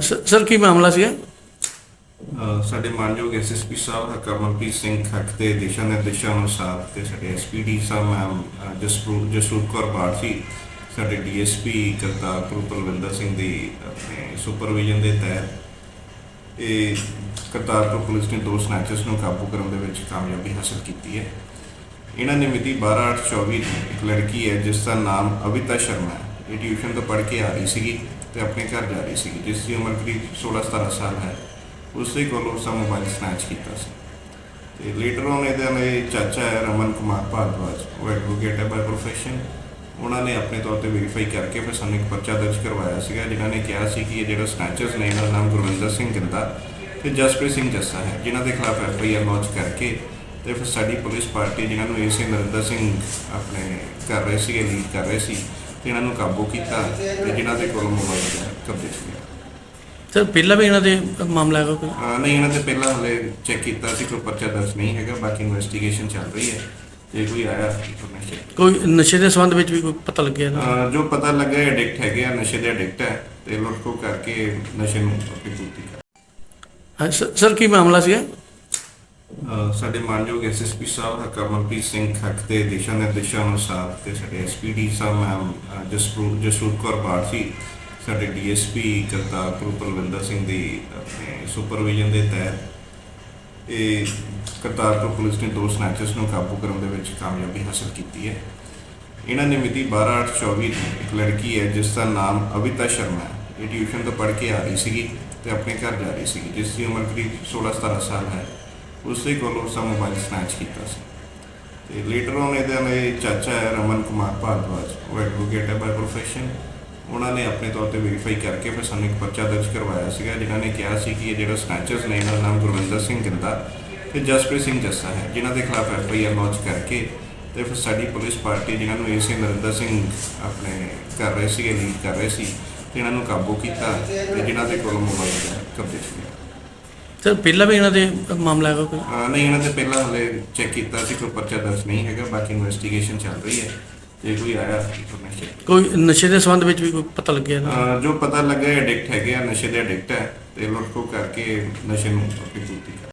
Sir ਕੀ ਮਾਮਲਾ ਸੀਗਾ? ਸਾਡੇ ਮਾਨਯੋਗ ਐਸਐਸਪੀ ਸਾਹਿਬ ਹਰਕਮਲਪ੍ਰੀਤ ਸਿੰਘ ਖੱਕ ਦੇ ਦਿਸ਼ਾ ਨਿਰਦੇਸ਼ਾਂ ਅਨੁਸਾਰ ਤੇ ਸਾਡੇ ਐਸਪੀਡੀ ਸਾਹਿਬ ਮੈਮ ਅ, ਜਸਰੂਪ ਕੌਰ ਬਾਰਸੀ ਸਾਡੇ ਡੀਐਸਪੀ ਕਰਤਾਰਪੁਰ ਪਰਵਿੰਦਰ ਸਿੰਘ ਦੀ ਆਪਣੇ ਸੁਪਰਵਿਜ਼ਨ ਦੇ ਤਹਿਤ ਇਹ ਕਰਤਾਰਪੁਰ ਪੁਲਿਸ ਨੇ ਦੋ ਸਨੈਚਰਸ ਨੂੰ ਕਾਬੂ ਕਰਨ ਦੇ ਵਿੱਚ ਕਾਮਯਾਬੀ ਹਾਸਲ ਕੀਤੀ ਹੈ। ਇਹਨਾਂ ਨੇ ਮਿਤੀ 12/8/24 ਨੂੰ ਇੱਕ ਲੜਕੀ ਹੈ ਜਿਸ ਦਾ ਨਾਮ ਅਵਿਤਾ ਸ਼ਰਮਾ ਹੈ। ਇਹ ਟਿਊਸ਼ਨ ਤੋਂ ਪੜ੍ਹ ਕੇ ਆ ਰਹੀ ਸੀਗੀ। ਤੇ ਆਪਣੇ ਘਰ ਜਾ ਰਹੀ ਸੀਗੀ, ਜਿਸ ਦੀ ਉਮਰ ਕਰੀਬ 16-17 ਸਾਲ ਹੈ, ਉਸ ਦੇ ਕੋਲੋਂ ਉਸਦਾ ਮੋਬਾਈਲ ਸਨੈਚ ਕੀਤਾ ਸੀ। ਤੇ ਲੇਟਰ ਔਨ ਇਹਦੇ ਮੇਰੇ ਚਾਚਾ ਹੈ, ਰਮਨ ਕੁਮਾਰ ਭਾਰਦਵਾਜ, ਉਹ ਐਡਵੋਕੇਟ ਹੈ ਬਾਈ ਪ੍ਰੋਫੈਸ਼ਨ ਉਹਨਾਂ ਨੇ ਆਪਣੇ ਤੌਰ ਤੇ ਵੈਰੀਫਾਈ ਕਰਕੇ ਫਿਰ ਸਾਨੂੰ ਇੱਕ ਪਰਚਾ ਦਰਜ ਕਰਵਾਇਆ ਸੀਗਾ, ਜਿਨ੍ਹਾਂ ਨੇ ਕਿਹਾ ਸੀ ਕਿ ਇਹ ਜਿਹੜਾ ਸਨੈਚਰਸ ਨੇ ਇਹਨਾਂ ਦਾ ਨਾਮ ਗੁਰਵਿੰਦਰ ਸਿੰਘ ਗਿੰਦਾ ਤੇ ਜਸਪ੍ਰੀਤ ਸਿੰਘ ਜੱਸਾ ਹੈ, ਜਿਨ੍ਹਾਂ ਦੇ ਖਿਲਾਫ ਐਫ ਆਈ ਆਰ ਲਾਂਚ ਕਰਕੇ ਤੇ ਫਿਰ ਸਾਡੀ ਪੁਲਿਸ ਪਾਰਟੀ, ਜਿਨ੍ਹਾਂ ਨੂੰ ਏਸੀ ਨਰਿੰਦਰ ਸਿੰਘ ਆਪਣੇ ਕਰ ਰਹੇ ਸੀਗੇ ਲੀਡ ਕਰ ਰਹੇ ਸੀ ਤੇ ਇਹਨਾਂ ਨੂੰ ਕਾਬੂ ਕੀਤਾ ਤੇ ਜਿਨ੍ਹਾਂ ਦੇ ਕੋਲੋਂ ਮੋਬਾਈਲ ਕਬਜ਼ੇ ਸੀ ਸਰ ਪਹਿਲਾਂ ਵੀ ਇਹਨਾਂ ਦੇ ਮਾਮਲਾ ਹੈਗਾ ਕੋਈ? ਅਹ ਨਹੀਂ ਇਹਨਾਂ ਤੇ ਪਹਿਲਾਂ ਹਲੇ ਚੈੱਕ ਕੀਤਾ ਸੀ ਕੋਈ ਪਰਚਾ ਦਰਜ ਨਹੀਂ ਹੈਗਾ ਬਾਕੀ ਇਨਵੈਸਟੀਗੇਸ਼ਨ ਚੱਲ ਰਹੀ ਹੈ। ਜੇ ਕੋਈ ਆਇਆ ਇਨਫੋਰਮੇਸ਼ਨ ਕੋਈ ਨਸ਼ੇ ਦੇ ਸੰਬੰਧ ਵਿੱਚ ਵੀ ਕੋਈ ਪਤਾ ਲੱਗਿਆ ਨਾ? ਜੋ ਪਤਾ ਲੱਗਾ ਐਡਿਕਟ ਹੈਗੇ ਆ ਨਸ਼ੇ ਦੇ ਐਡਿਕਟ ਹੈ ਤੇ ਲੁੱਟਖੋ ਕਰਕੇ ਨਸ਼ੇ ਨੂੰ ਆਪਣੀ ਪੂਰਤੀ ਕਰ ਹਾਂ ਸ- ਸਰ ਕੀ ਮਾਮਲਾ ਸੀਗਾ? ਅਹ ਸਾਡੇ ਮਾਨਯੋਗ ਐਸਐਸਪੀ ਸਾਹਿਬ ਹਰਕਮਲਪ੍ਰੀਤ ਸਿੰਘ ਖੱਕ ਦੇ ਦਿਸ਼ਾ ਨਿਰਦੇਸ਼ਾਂ ਅਨੁਸਾਰ ਤੇ ਸਾਡੇ ਐਸਪੀਡੀ ਸਾਹਿਬ ਮੈਮ ਅਹ ਜਸਪ੍ਰੂ, ਜਸਰੂਪ ਕੌਰ ਬਾਰਸੀ ਸਾਡੇ ਡੀਐਸਪੀ ਕਰਤਾਰਪੁਰ ਪਰਵਿੰਦਰ ਸਿੰਘ ਦੀ ਆਪਣੇ ਸੁਪਰਵਿਜ਼ਨ ਦੇ ਤਹਿਤ ਇਹ ਕਰਤਾਰਪੁਰ ਪੁਲਿਸ ਨੇ ਦੋ ਸਨੈਚਰਸ ਨੂੰ ਕਾਬੂ ਕਰਨ ਦੇ ਵਿੱਚ ਕਾਮਯਾਬੀ ਹਾਸਲ ਕੀਤੀ ਹੈ। ਇਹਨਾਂ ਨੇ ਮਿਤੀ 12/8/24 ਨੂੰ ਇੱਕ ਲੜਕੀ ਹੈ, ਜਿਸ ਦਾ ਨਾਮ ਅਵਿਤਾ ਸ਼ਰਮਾ ਹੈ। ਇਹ ਟਿਊਸ਼ਨ ਤੋਂ ਪੜ੍ਹ ਕੇ ਆ ਰਹੀ ਸੀਗੀ ਤੇ ਆਪਣੇ ਘਰ ਜਾ ਰਹੀ ਸੀਗੀ, ਜਿਸ ਦੀ ਉਮਰ ਕਰੀਬ 16-17 ਸਾਲ ਹੈ। ਉਸ ਦੇ ਕੋਲੋਂ ਉਸਦਾ ਮੋਬਾਈਲ ਸਨੈਚ ਕੀਤਾ ਸੀ। ਤੇ ਲੇਟਰ ਔਨ ਇਹਦੇ ਮੇਰੇ ਚਾਚਾ ਹੈ ਰਮਨ ਕੁਮਾਰ ਭਾਰਦਵਾਜ, ਉਹ ਐਡਵੋਕੇਟ ਹੈ ਬਾਈ ਪ੍ਰੋਫੈਸ਼ਨ ਉਹਨਾਂ ਨੇ ਆਪਣੇ ਤੌਰ ਤੇ ਵੈਰੀਫਾਈ ਕਰਕੇ ਫਿਰ ਸਾਨੂੰ ਇੱਕ ਪਰਚਾ ਦਰਜ ਕਰਵਾਇਆ ਸੀਗਾ, ਜਿਨ੍ਹਾਂ ਨੇ ਕਿਹਾ ਸੀ ਕਿ ਇਹ ਜਿਹੜਾ ਸਨੈਚਰਸ ਨੇ, ਇਹਨਾਂ ਦਾ ਨਾਮ ਗੁਰਵਿੰਦਰ ਸਿੰਘ ਗਿੰਦਾ ਤੇ ਜਸਪ੍ਰੀਤ ਸਿੰਘ ਜੱਸਾ ਹੈ, ਜਿਨ੍ਹਾਂ ਦੇ ਖਿਲਾਫ ਐਫ ਆਈ ਆਰ ਲਾਂਚ ਕਰਕੇ ਤੇ ਫਿਰ ਸਾਡੀ ਪੁਲਿਸ ਪਾਰਟੀ ਜਿਨ੍ਹਾਂ ਨੂੰ ਏਸੀ ਨਰਿੰਦਰ ਸਿੰਘ ਆਪਣੇ ਕਰ ਰਹੇ ਸੀਗੇ ਲੀਡ ਕਰ ਰਹੇ ਸੀ, ਤੇ ਇਹਨਾਂ ਨੂੰ ਕਾਬੂ ਕੀਤਾ ਤੇ ਜਿਨ੍ਹਾਂ ਦੇ ਕੋਲੋਂ ਮੋਬਾਈਲ ਕਬਜ਼ੇ ਸੀ ਸਰ ਪਹਿਲਾਂ ਵੀ ਇਹਨਾਂ ਦੇ ਮਾਮਲਾ ਹੈਗਾ ਕੋਈ? ਅਹ ਨਹੀਂ ਇਹਨਾਂ ਤੇ ਪਹਿਲਾਂ ਹਲੇ ਚੈੱਕ ਕੀਤਾ ਸੀ ਕੋਈ ਪਰਚਾ ਦਰਜ ਨਹੀਂ ਹੈਗਾ ਬਾਕੀ ਇਨਵੈਸਟੀਗੇਸ਼ਨ ਚੱਲ ਰਹੀ ਹੈ। ਜੇ ਕੋਈ ਆਇਆ ਇਨਫੋਰਮੇਸ਼ਨ ਕੋਈ ਨਸ਼ੇ ਦੇ ਸੰਬੰਧ ਵਿੱਚ ਵੀ ਕੋਈ ਪਤਾ ਲੱਗਿਆ ਨਾ? ਜੋ ਪਤਾ ਲੱਗਾ ਐਡਿਕਟ ਹੈਗੇ ਆ ਨਸ਼ੇ ਦੇ ਐਡਿਕਟ ਹੈ ਤੇ ਲੁੱਟਖੋ ਕਰਕੇ ਨਸ਼ੇ ਨੂੰ ਆਪਣੀ ਪੂਰਤੀ ਕਰ